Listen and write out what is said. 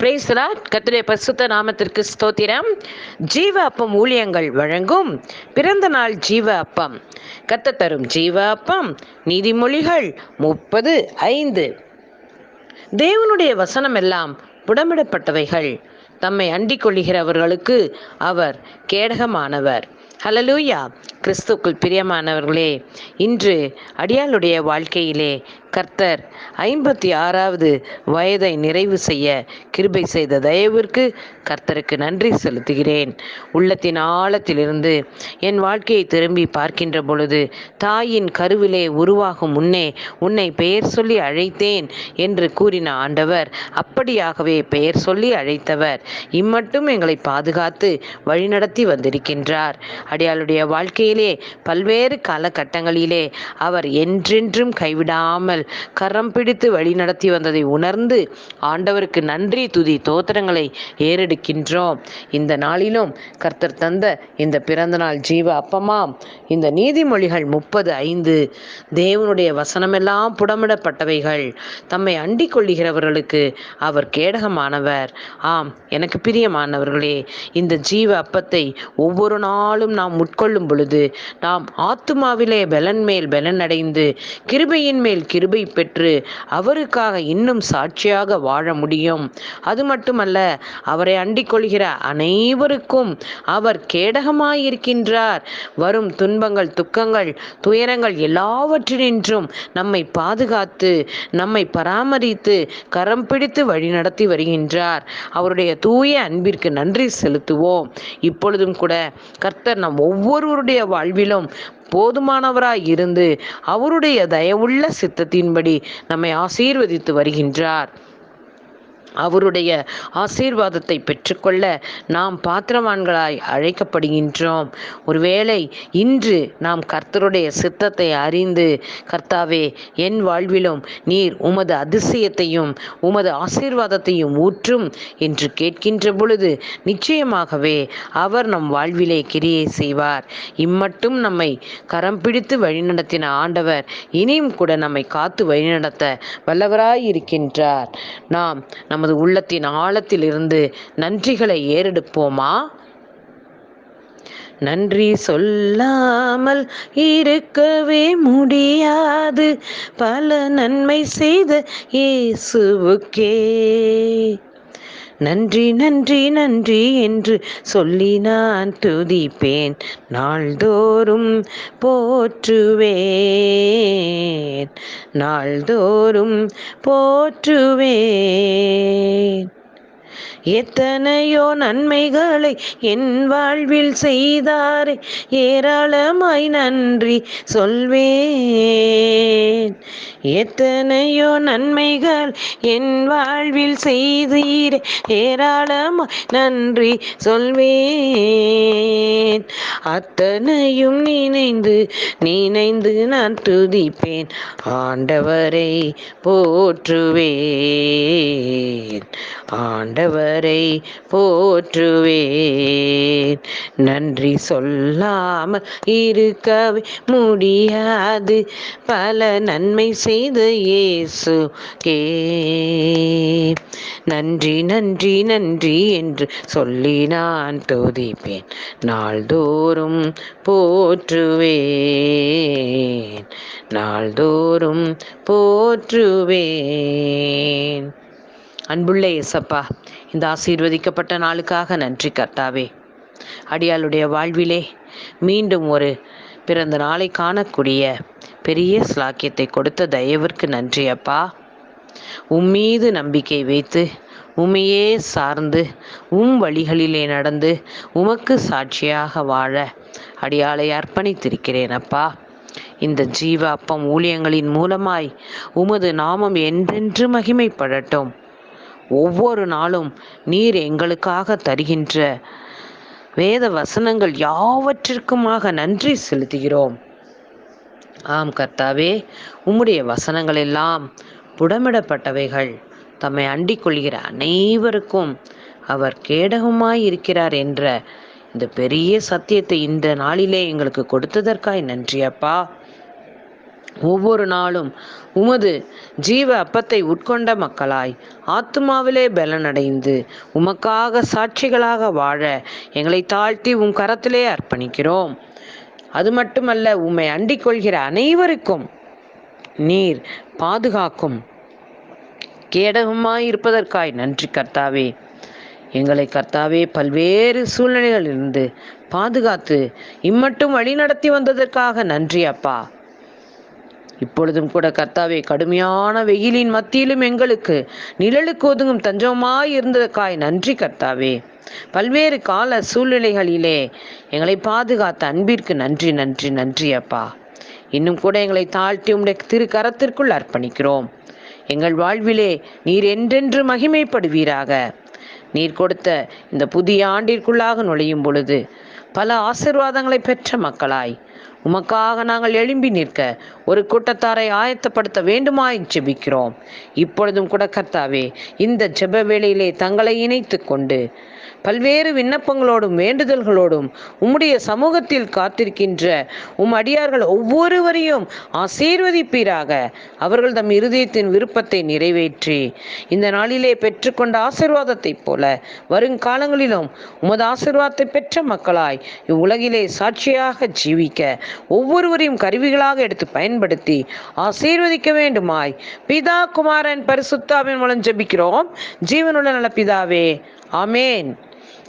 பிரேசலா கத்துடைய பரிசுத்த நாமத்திற்கு ஸ்தோத்திரம். ஜீவ அப்பம் ஊழியங்கள் வழங்கும் பிறந்த நாள் ஜீவ அப்பம். கத்த தரும் ஜீவ அப்பம். நீதிமொழிகள் முப்பது ஐந்து. தேவனுடைய வசனம் எல்லாம் புடமிடப்பட்டவைகள். தம்மை அண்டிக் கொள்ளுகிறவர்களுக்கு அவர் கேடகமானவர். ஹலலூயா கிறிஸ்துக்குள் பிரியமானவர்களே இன்று அடியாளுடைய வாழ்க்கையிலே கர்த்தர் ஐம்பத்தி ஆறாவது வயதை நிறைவு செய்ய கிருபை செய்த தயவிற்கு கர்த்தருக்கு நன்றி செலுத்துகிறேன். உள்ளத்தின் ஆழத்திலிருந்து என் வாழ்க்கையை திரும்பி பார்க்கின்ற பொழுது தாயின் கருவிலே உருவாகும் முன்னே உன்னை பெயர் சொல்லி அழைத்தேன் என்று கூறின ஆண்டவர் அப்படியாகவே பெயர் சொல்லி அழைத்தவர் இம்மட்டும் எங்களை பாதுகாத்து வழிநடத்தி வந்திருக்கின்றார். அடியாளுடைய வாழ்க்கையிலே பல்வேறு காலகட்டங்களிலே அவர் என்றென்றும் கைவிடாமல் கரம் பிடித்து வழிநடத்தி வந்ததை உணர்ந்து ஆண்டவருக்கு நன்றி துதி தோத்திரங்களை ஏறெடுக்கின்றோம். இந்த நாளிலும் கர்த்தர் தந்த இந்த பிறந்தநாள் ஜீவ அப்பமாம். இந்த நீதிமொழிகள் முப்பது ஐந்து. தேவனுடைய வசனமெல்லாம் புடமிடப்பட்டவைகள். தம்மை அண்டிக் கொள்ளுகிறவர்களுக்கு அவர் கேடகமானவர். ஆம் எனக்கு பிரியமானவர்களே இந்த ஜீவ அப்பத்தை ஒவ்வொரு நாளும் நாம் உட்கொள்ளும் பொழுது நாம் ஆத்துமாவிலே பலன் மேல் பலன் அடைந்து கிருபையின் மேல் கிருபை பெற்று அவருக்காக இன்னும் சாட்சியாக வாழ முடியும். அது மட்டுமல்ல அவரை அண்டிக் கொள்கிற அனைவருக்கும் அவர் கேடகமாயிருக்கின்றார். வரும் துன்பங்கள் துக்கங்கள் துயரங்கள் எல்லாவற்றினின்றும் நம்மை பாதுகாத்து நம்மை பராமரித்து கரம் பிடித்து வழிநடத்தி வருகின்றார். அவருடைய தூய அன்பிற்கு நன்றி செலுத்துவோம். இப்பொழுதும் கூட கர்த்தர் நம் ஒவ்வொருவருடைய வாழ்விலும் போதுமானவராய் இருந்து அவருடைய தயவுள்ள சித்தத்தின்படி நம்மை ஆசீர்வதித்து வருகின்றார். அவருடைய ஆசீர்வாதத்தை பெற்றுக்கொள்ள நாம் பாத்திரவான்களாய் அழைக்கப்படுகின்றோம். ஒருவேளை இன்று நாம் கர்த்தருடைய சித்தத்தை அறிந்து கர்த்தாவே என் வாழ்விலும் நீர் உமது அதிசயத்தையும் உமது ஆசீர்வாதத்தையும் ஊற்றும் என்று கேட்கின்ற பொழுது நிச்சயமாகவே அவர் நம் வாழ்விலே கிரியை செய்வார். இம்மட்டும் நம்மை கரம் பிடித்து வழிநடத்தின ஆண்டவர் இனியும் கூட நம்மை காத்து வழிநடத்த வல்லவராய் இருக்கின்றார் நாம் நமது உள்ளத்தின் ஆழத்திலிருந்து நன்றிகளை ஏறெடுப்போமா? நன்றி சொல்லாமல் இருக்கவே முடியாது. பல நன்மை செய்த இயேசுவுக்கே. நன்றி நன்றி நன்றி என்று சொல்லி நான் துதிப்பேன். நாள்தோறும் போற்றுவேன். நாள்தோறும் போற்றுவேன். எத்தனையோ நன்மைகளை என் வாழ்வில் செய்தாரே. ஏராளமாய் நன்றி சொல்வேன். எத்தனையோ நன்மைகள் என் வாழ்வில் செய்தீரே. ஏராளமாய் நன்றி சொல்வேன். அத்தனையும் நினைந்து நினைந்து நான் துதிப்பேன். ஆண்டவரை போற்றுவேன். ஆண்டவரை போற்றுவேன். நன்றி சொல்லாமல் இருக்கவே முடியாது. பல நன்மை செய்த இயேசு கே நன்றி நன்றி நன்றி என்று சொல்லி நான் துதிப்பேன். நாள்தோறும் போற்றுவேன். நாள்தோறும் போற்றுவேன். அன்புள்ள இயேசப்பா இந்த ஆசீர்வதிக்கப்பட்ட நாளுக்காக நன்றி கர்த்தாவே. அடியாளுடைய வாழ்விலே மீண்டும் ஒரு பிறந்த நாளை காணக்கூடிய பெரிய ஸ்லாக்கியத்தை கொடுத்த தயவிற்கு நன்றி அப்பா. உம்மீது நம்பிக்கை வைத்து உமையே சார்ந்து உம் வழிகளிலே நடந்து உமக்கு சாட்சியாக வாழ அடியாளை அர்ப்பணித்திருக்கிறேன் அப்பா. இந்த ஜீவ அப்பம் ஊழியங்களின் மூலமாய் உமது நாமம் என்றென்று மகிமைப்படட்டும். ஒவ்வொரு நாளும் நீர் எங்களுக்காக தருகின்ற வேத வசனங்கள் யாவற்றிற்குமாக நன்றி செலுத்துகிறோம். ஆம் கர்த்தாவே உம்முடைய வசனங்கள் எல்லாம் புடமிடப்பட்டவைகள். தம்மை அண்டிக் கொள்கிற அனைவருக்கும் அவர் கேடகமாய் இருக்கிறார் என்ற இந்த பெரிய சத்தியத்தை இந்த நாளிலே எங்களுக்கு கொடுத்ததற்காய் நன்றி அப்பா. ஒவ்வொரு நாளும் உமது ஜீவ அப்பத்தை உட்கொண்ட மக்களாய் ஆத்துமாவிலே பலனடைந்து உமக்காக சாட்சிகளாக வாழ எங்களை தாழ்த்தி உம் கரத்திலே அர்ப்பணிக்கிறோம். அது மட்டுமல்ல உம்மை அண்டிக் கொள்கிற அனைவருக்கும் நீர் பாதுகாக்கும். கேடகமாய் இருப்பதற்காய் நன்றி கர்த்தாவே. எங்களை கர்த்தாவே பல்வேறு சூழ்நிலைகளிலிருந்து பாதுகாத்து இம்மட்டும் வழிநடத்தி வந்ததற்காக நன்றி அப்பா. இப்பொழுதும் கூட கர்த்தாவே கடுமையான வெயிலின் மத்தியிலும் எங்களுக்கு நிழலுக்கு ஒதுங்கும் தஞ்சமாய் இருந்ததற்காய் நன்றி கர்த்தாவே. பல்வேறு கால சூழ்நிலைகளிலே எங்களை பாதுகாத்த அன்பிற்கு நன்றி நன்றி நன்றி அப்பா. இன்னும் கூட எங்களை தாழ்த்தி உடைய திரு கரத்திற்குள் அர்ப்பணிக்கிறோம். எங்கள் வாழ்விலே நீர் என்றென்று மகிமைப்படுவீராக. நீர் கொடுத்த இந்த புதிய ஆண்டிற்குள்ளாக நுழையும் பொழுது பல ஆசிர்வாதங்களை பெற்ற மக்களாய். உமக்காக நாங்கள் எழும்பி நிற்க ஒரு கூட்டத்தாரை ஆயத்தப்படுத்த வேண்டுமாய் ஜெபிக்கிறோம். இப்பொழுதும் கூட கர்த்தாவே இந்த ஜெப வேளையிலே தங்களை இணைத்து கொண்டு பல்வேறு விண்ணப்பங்களோடும் வேண்டுதல்களோடும் உம்முடைய சமூகத்தில் காத்திருக்கின்ற உம் அடியார்கள் ஒவ்வொருவரையும் ஆசீர்வதிப்பீராக. அவர்கள் தம் இருதயத்தின் விருப்பத்தை நிறைவேற்றி இந்த நாளிலே பெற்றுக்கொண்ட ஆசிர்வாதத்தைப் போல வருங்காலங்களிலும் உமது ஆசிர்வாதத்தை பெற்ற மக்களாய் இவ்வுலகிலே சாட்சியாக ஜீவிக்க ஒவ்வொருவரையும் கருவிகளாக எடுத்து பயன்படுத்தி ஆசீர்வதிக்க வேண்டுமாய். பிதா குமாரன் பரிசுத்தாவின் மூலம் ஜெபிக்கிறோம். ஜீவனுள்ள நல பிதாவே ஆமேன்.